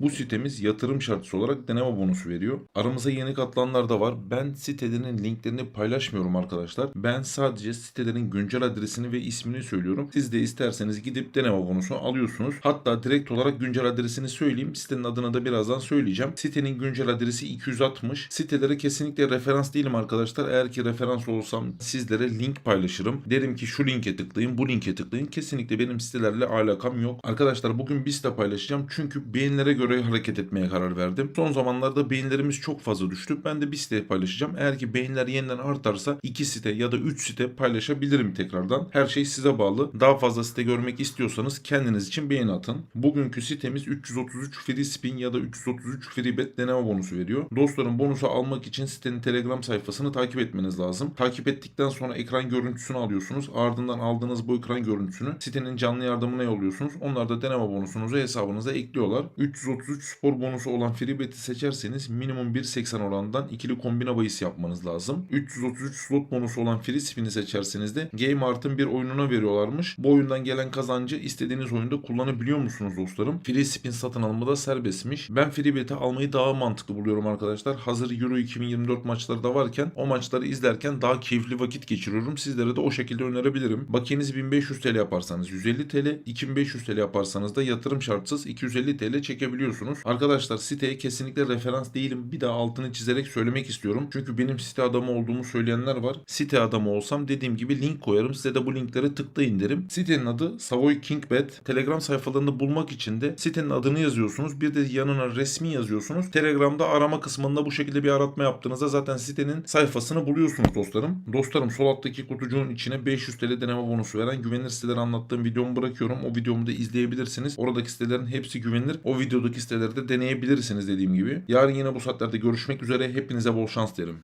Bu sitemiz yatırım şartısı olarak deneme bonusu veriyor. Aramıza yeni katılanlar da var. Ben sitelerin linklerini paylaşmıyorum arkadaşlar. Ben sadece sitelerin güncel adresini ve ismini söylüyorum. Siz de isterseniz gidip deneme bonusunu alıyorsunuz. Hatta direkt olarak güncel adresini söyleyeyim. Sitenin adını da birazdan söyleyeceğim. Sitenin güncel adresi 260. Sitelere kesinlikle referans değilim arkadaşlar. Eğer ki referans olsam sizlere link paylaşırım. Derim ki şu linke tıklayın, bu linke tıklayın. Kesinlikle benim sitelerle alakam yok. Arkadaşlar bugün bir site paylaşacağım. Çünkü beğenilere göre hareket etmeye karar verdim. Son zamanlarda beğenilerimiz çok fazla düştü. Ben de bir site paylaşacağım. Eğer ki beğeniler yeniden artarsa iki site ya da 3 site paylaşabilirim tekrardan. Her şey size bağlı. Daha fazla site görmek istiyorsanız kendiniz için beğeni atın. Bugünkü sitemiz 333 free spin ya da 333 free bet deneme bonusu veriyor. Dostlarım bonusu almak için sitenin Telegram sayfasını takip etmeniz lazım. Takip ettikten sonra ekran görüntüsünü alıyorsunuz. Ardından aldığınız bu ekran görüntüsünü sitenin canlı yardımına yolluyorsunuz. Onlar da deneme bonusunuzu hesabınıza ekliyorlar. 333 spor bonusu olan free bet'i seçerseniz minimum 1.80 oranından ikili kombine bahis yapmanız lazım. 333 slot bonusu olan free spin'i seçerseniz de Game Art'ın bir oyununa veriyorlarmış. Bu oyundan gelen kazancı istediğiniz oyunda kullanabiliyor musunuz dostlarım? Free spin satın alımı da serbestmiş. Ben free bet'i almayı daha mantıklı buluyorum arkadaşlar. Hazır Euro 2024 maçları da varken o maçları izlerken daha keyifli vakit geçiriyorum. Sizlere de o şekilde önerebilirim. Bakiyenizi 1500 TL yaparsanız 150 TL, 2500 TL yaparsanız da yatırım şartsız 250 TL çekebiliyorsunuz. Arkadaşlar siteye kesinlikle referans değilim. Bir daha altını çizerek söylemek istiyorum. Çünkü benim site adamı olduğumu söyleyenler var. Site adamı olsam dediğim gibi link koyarım. Size de bu linklere tıklayın derim. Sitenin adı Savoy Kingbet. Telegram sayfalarında bulmak için de sitenin adını yazıyorsunuz. Bir de yanına resmi yazıyorsunuz. Telegram'da arama kısmında bu şekilde bir aratma yaptığınızda zaten sitenin sayfasını buluyorsunuz dostlarım. Dostlarım sol alttaki kutucuğun içine 500 TL deneme bonusu veren güvenilir siteleri anlattığım videomu bırakıyorum. O videomu da izleyebilirsiniz. Oradaki sitelerin hepsi güvenilir. O videodaki siteleri de deneyebilirsiniz dediğim gibi. Yarın yine bu saatlerde görüşmek üzere. Hepinize bol şans derim.